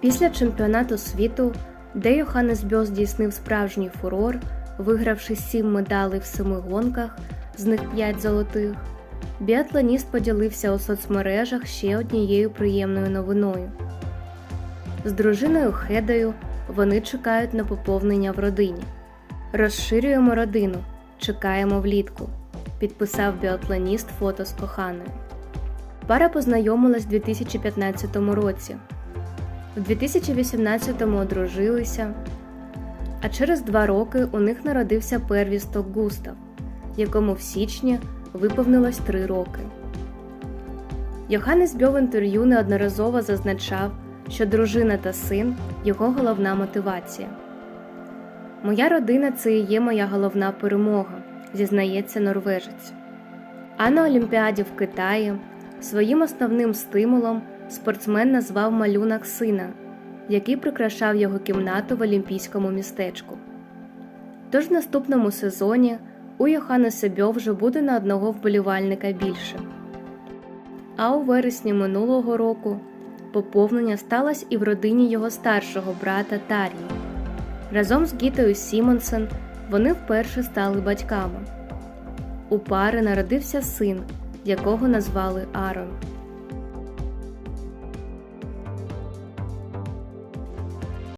Після чемпіонату світу, де Йоханнес Бьо здійснив справжній фурор, вигравши сім медалей в семи гонках, з них п'ять золотих, біатлоніст поділився у соцмережах ще однією приємною новиною. З дружиною Хедою вони чекають на поповнення в родині. Розширюємо родину, чекаємо влітку, підписав біатлоніст фото з коханою. Пара познайомилась у 2015 році. У 2018-му одружилися, а через два роки у них народився первісток Густав, якому в січні виповнилось три роки. Йоханнес Бьо в інтерв'ю неодноразово зазначав, що дружина та син його головна мотивація. Моя родина це і є моя головна перемога, зізнається норвежець. А на Олімпіаді в Китаї своїм основним стимулом спортсмен назвав малюнок сина, який прикрашав його кімнату в олімпійському містечку. Тож в наступному сезоні у Йоханнеса Бьо вже буде на одного вболівальника більше. А у вересні минулого року поповнення сталося і в родині його старшого брата Тарії. Разом з Гітою Сімонсен вони вперше стали батьками. У пари народився син, якого назвали Арон.